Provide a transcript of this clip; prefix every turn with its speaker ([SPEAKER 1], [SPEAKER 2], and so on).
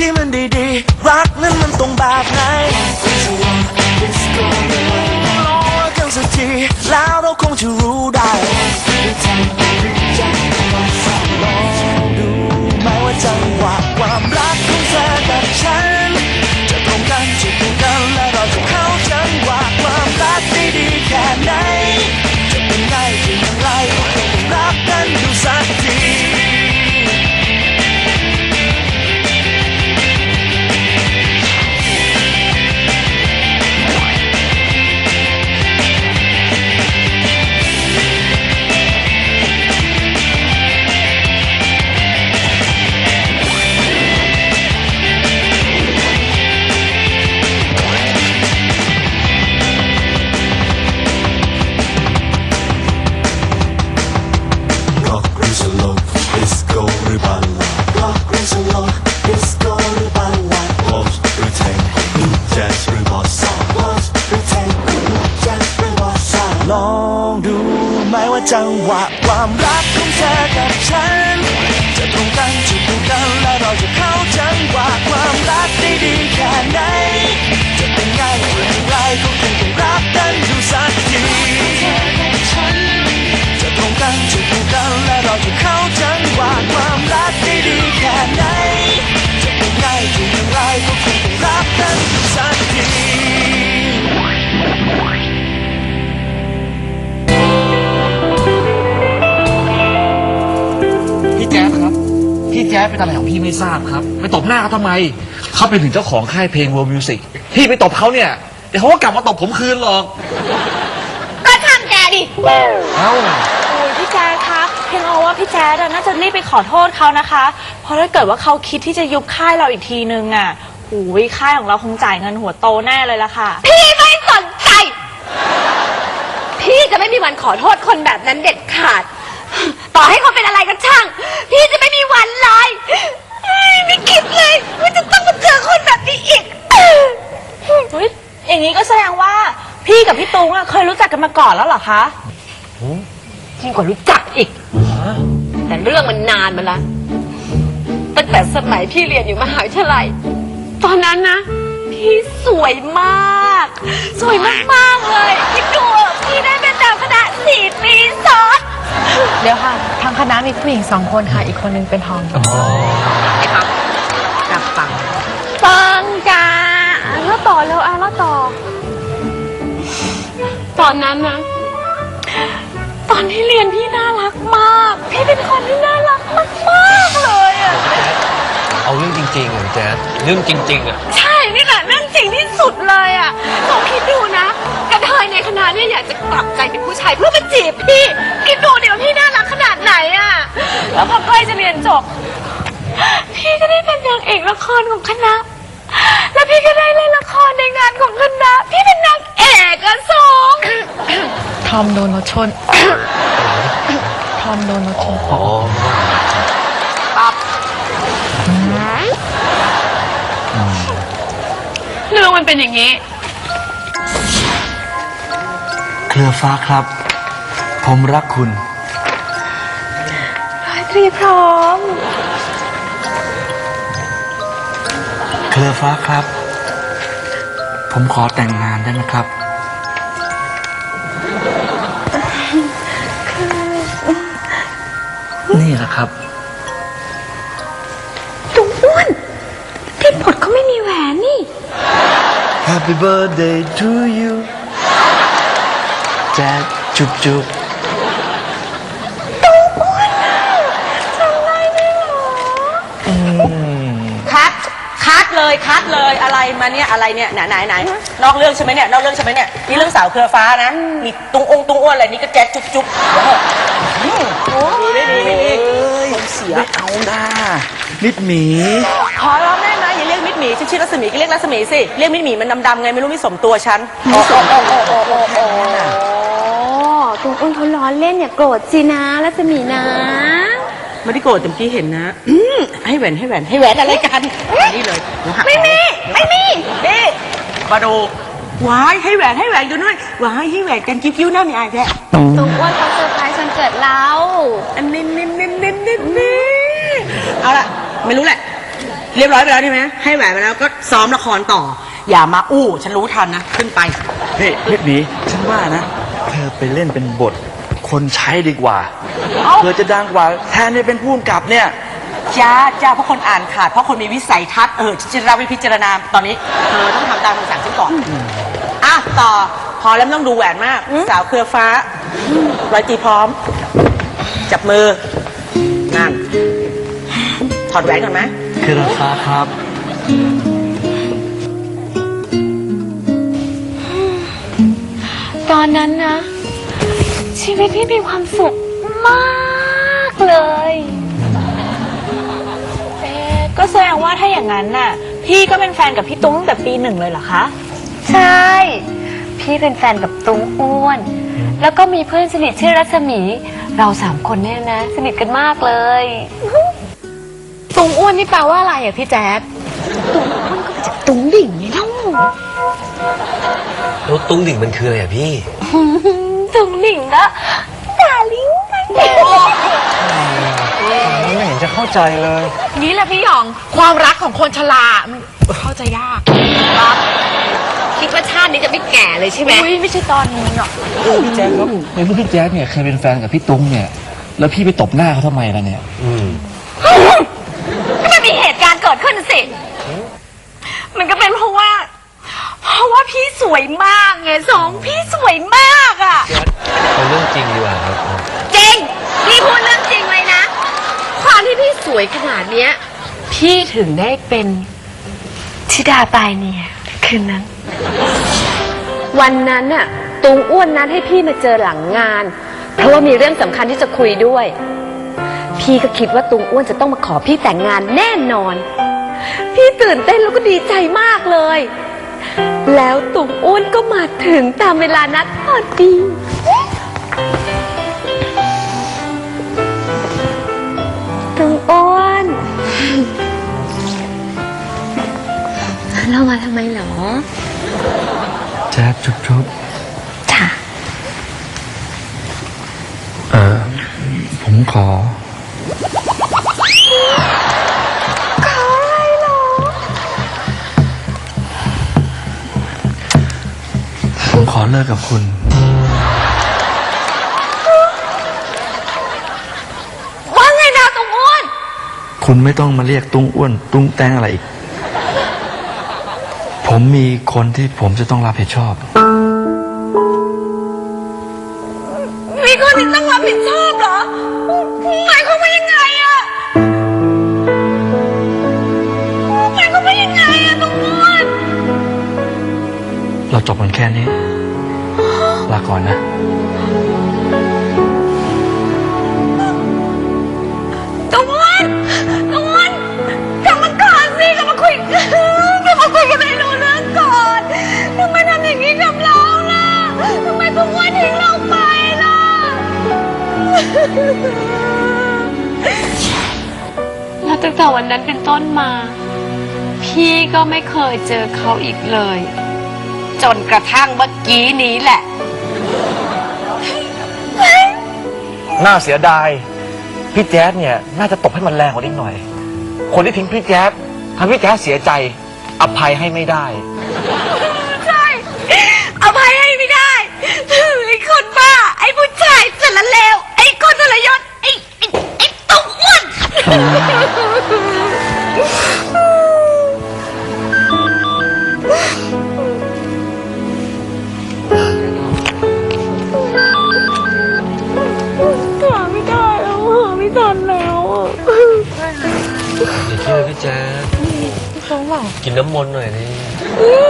[SPEAKER 1] ที่มันดีดีรักนั้นมันต้องแบบไหนลอกันสักทีแล้วเราคงจะรู้ได้ จะเข้าจังหวะความรักได้ดีแค่ไหน จะเป็นไงอย่างไรก็คงต้องรักกันดูสักที
[SPEAKER 2] พี่แจ๊สครับ พี่แจ๊สเป็นอะไรของพี่ไม่ทราบครับ ไปตบหน้าเขาทำไม เขาเป็นถึงเจ้าของค่ายเพลง World Music พี่ไปตบเขาเนี่ย เดี๋ยวเขาก็กลับมาตบผมคืนหรอก
[SPEAKER 3] ก็ทางแกดิ
[SPEAKER 2] เอ้า
[SPEAKER 4] โอ้ยพี่แจ๊ดคะ เพียงเอาว่าพี่แจ๊ดอะน่าจะรีบไปขอโทษเขานะคะ เพราะถ้าเกิดว่าเขาคิดที่จะยุบค่ายเราอีกทีนึงอะโอ้ยค่ายของเราคงจ่ายเงินหัวโตแน่เลยละค่ะ
[SPEAKER 3] พี่ไม่สนใจ พี่จะไม่มีวันขอโทษคนแบบนั้นเด็ดขาด ต่อให้เขาเป็นอะไรก็ช่าง พี่จะไม่มีวันเลยเฮ้ยไม่คิดเลยว่าจะต้องมาเจอคนแบบนี้อีก
[SPEAKER 4] เฮ้ยอย่างนี้ก็แสดงว่าพี่กับพี่ตุงอะเคยรู้จักกันมาก่อนแล้วเหรอคะ
[SPEAKER 3] ยิ่งกว่ารู้จักอีก แต่เรื่องมันนานมาแล้วตั้งแต่สมัยพี่เรียนอยู่มหาวิทยาลัย ตอนนั้นนะ พี่สวยมาก สวยมากๆเลยคิดดูพี่ได้เป็นดาวคณะสี่ปีซ้อน
[SPEAKER 5] เดี๋ยวค่ะ ทางคณะมีผู้หญิงสองคนค่ะ อีกคนนึงเป็นทอม
[SPEAKER 3] ไอ้ปั๊บกลับปัง
[SPEAKER 4] ปังจ้าแล้วต่อแล้วอะแล้วต่อ
[SPEAKER 3] ตอนนั้นนะ ตอนที่เรียนพี่น่ารักมาก พี่เป็นคนที่น่ารักมากๆเลยอะ
[SPEAKER 2] เอาเรื่องจริงๆอะแจ๊สเรื่องจริง ๆอะ
[SPEAKER 3] ใช่นี่แหละเรื่องจริงที่สุดเลยอะลองคิดดูนะ กระเทยในคณะเนี่ยอยากจะกลับใจเป็นผู้ชายเพื่อมาจีบพี่ คิดดูเดี๋ยวาพี่น่ารักขนาดไหนอะ แล้วพอใกล้จะเรียนจบ พี่ก็ได้เป็นนางเอกละครของคณะ แล้วพี่ก็ได้เล่นละครในงานของคณะ พี่เป็นนางเอกอะสอง
[SPEAKER 5] ทอมโดนรถชน ทอมโดนรถชน
[SPEAKER 2] อ๋อ
[SPEAKER 3] เรื่องมันเป็นอย่างนี้
[SPEAKER 1] เครือฟ้าครับ ผมรักคุณ
[SPEAKER 3] ตรีพร้อม
[SPEAKER 1] เครือฟ้าครับ ผมขอแต่งงานได้ไหมครับ นี่แหละครับ
[SPEAKER 3] ตุ้งอ้วนที่ผดเขาไม่มีแหวนนี่
[SPEAKER 1] Happy birthday to you แจ๊ดจุบจุบ
[SPEAKER 6] เลยคัดเลยอะไรมาเนี่ยอะไรเนี่ยไหนไหนไหนนอกเรื่องใช่ไหมเนี่ยนอกเรื่องใช่ไหมเนี่ยนี่เรื่องสาวเครือฟ้านะมีตุงองตุงอ้วนอะไรนี่ก็แจ๊ดจุ๊บจุ๊บเดี๋ยวเถอะอืมไม่ดีไม่ดีคนเสีย
[SPEAKER 1] ไม่เอาหน้ามิดหมี
[SPEAKER 6] ขอร้องได้ไหมอย่าเรียกมิดหมีฉันชื่อรัศมีก็เรียกรัศมีสิเรียกมิดหมีมันดำๆไงไม่รู้ไม่สมตัวฉันโอ้โอ้โอ้โอ้โอ้โอ้
[SPEAKER 3] อ๋อตุงอ้วนเขาล้อเล่นอย่าโกรธสินะรัศมีนะ
[SPEAKER 6] ไม่ได้โกรธแต่เมื่อกี้เห็นนะอืม ให้แหวนให้แหวนให้แหวนอะไรกันอันนี่เลยหนูหัก
[SPEAKER 3] ไม่มีไม่มี
[SPEAKER 6] นี่มาดูว้ายให้แหวนให้แหวนดูหน่อยว้ายให้แหวนกันกิ้วๆหน้านี่ไอ้แท้
[SPEAKER 3] ตุงอ้วนเขาเซอร์ไพรส์วันเกิดเรา
[SPEAKER 6] อันนี้นี่นี่นี่นี่นี่เอาละไม่รู้แหละ เรียบร้อยไปแล้วใช่ไหมให้แหวนไปแล้วก็ซ้อมละครต่อ อย่ามาอู้ ฉันรู้ทันนะขึ้นไป
[SPEAKER 1] นี่มิดหมีฉันว่านะเธอไปเล่นเป็นบทคนใช้ดีกว่า
[SPEAKER 6] เอ้า
[SPEAKER 1] เธอจะดังกว่าแทนที่เป็นผู้กำกับเนี่ย
[SPEAKER 6] จ้าจ้าเพราะคนอ่านขาด เพราะคนมีวิสัยทัศน์เออฉันจะรับไปพิจารณาตอนนี้เธอต้องทำตามคำสั่งฉันก่อนอะต่อพอแล้วไม่ต้องดูแหวนมาก สาวเครือฟ้าร้อยตีพร้อม จับมือนั่นถอดแหวนก่อนไหม
[SPEAKER 1] เครือฟ้าครับ
[SPEAKER 3] ตอนนั้นนะ ชีวิตพี่มีความสุขมากเลย
[SPEAKER 4] เอ๊ะ ก็แสดงว่าถ้าอย่างนั้นน่ะ พี่ก็เป็นแฟนกับพี่ตุ้งตั้งแต่ปีหนึ่งเลยเหรอคะ
[SPEAKER 7] ใช่ พี่เป็นแฟนกับตุงอ้วน แล้วก็มีเพื่อนสนิทชื่อรัศมี เราสามคนเนี่ยนะ สนิทกันมากเลย
[SPEAKER 5] ตุงอ้วนนี่แปลว่าอะไรอะพี่แจ๊ด
[SPEAKER 7] ตุงดิ่งไงเล่า
[SPEAKER 2] แล้วตุ้งดิ่งมันคืออะไรอะพี่
[SPEAKER 7] ตุงดิ่งนะดาลิงมัน
[SPEAKER 8] ไม่เห็นจะเข้าใจเลย
[SPEAKER 3] นี่แหละพี่หยองความรักของคนชรามันเข้าใจยาก
[SPEAKER 7] คิดว่าชาตินี้จะไม่แก่เลยใช่ไหม
[SPEAKER 4] อุ้ยไม่ใช่ตอนนี้หรอก
[SPEAKER 2] พี่แจ๊คครับในเมื่อพี่แจ๊คเนี่ยเคยเป็นแฟนกับพี่ตุ้งเนี่ย แล้วพี่ไปตบหน้าเขาทำไมล่ะเนี่ย
[SPEAKER 3] ก็มันมีเหตุการณ์เกิดขึ้นสิ มันก็เป็นเพราะว่า เพราะว่าพี่สวยมากไงสองพี่สวยมากอะ
[SPEAKER 8] เอาเรื่องจริงดีกว่าครับ
[SPEAKER 7] จริงพี่พูดเรื่องจริงเลยนะ ค วามที่พี่สวยขนาดเนี้ย พี่ถึงได้เป็นธิดาปลายเนี่ย คืนนั้น วันนั้นน่ะตุงอ้วนนัดให้พี่มาเจอหลังงาน เพราะว่ามีเรื่องสำคัญที่จะคุยด้วย พี่ก็คิดว่าตุงอ้วนจะต้องมาขอพี่แต่งงานแน่นอน พี่ตื่นเต้นแล้วก็ดีใจมากเลย แล้วตุงอ้วนก็มาถึงตามเวลานัดพอดีามาทำไมเหรอ
[SPEAKER 8] แจ๊บจุ๊บจุ๊บ
[SPEAKER 7] ค่ะ
[SPEAKER 8] เออผมขอผมขอเลิกกับคุณ
[SPEAKER 3] ว่าไงนะตุงอ้วน
[SPEAKER 8] คุณไม่ต้องมาเรียกตุ้งอ้วน ตุ้งแตงอะไรอีก ผมมีคนที่ผมจะต้องรับผิดชอบ
[SPEAKER 3] มีคนที่ต้องรับผิดชอบเหรอ หมายความว่ายังไงอะหมายความว่ายังไงอะตุงอ้วน
[SPEAKER 8] เราจบกันแค่นี้ ลาก่อนนะ
[SPEAKER 7] แล้วตั้งแต่วันนั้นเป็นต้นมา พี่ก็ไม่เคยเจอเขาอีกเลย จนกระทั่งเมื่อกี้นี้แหละ
[SPEAKER 2] น่าเสียดาย พี่แจ๊ดเนี่ย น่าจะตบให้มันแรงกว่านี้หน่อย คนที่ทิ้งพี่แจ๊ดทำพี่แจ๊ดเสียใจ อภัยให้ไม่ได้
[SPEAKER 3] ใช่ อภัยให้ไม่ได้ ไอ้คนบ้า ไอ้ผู้ชายสารเลวไอ้ คนทรยศไอ้ไอ้ไอ้ตุ้งอ้วนหาไม่ได้แล้วหาไม่ทันแล้วอะ
[SPEAKER 8] อย่าเชื่อพี่แจ๊ดกินน้ำมนต์หน่อยนี่
[SPEAKER 3] อืม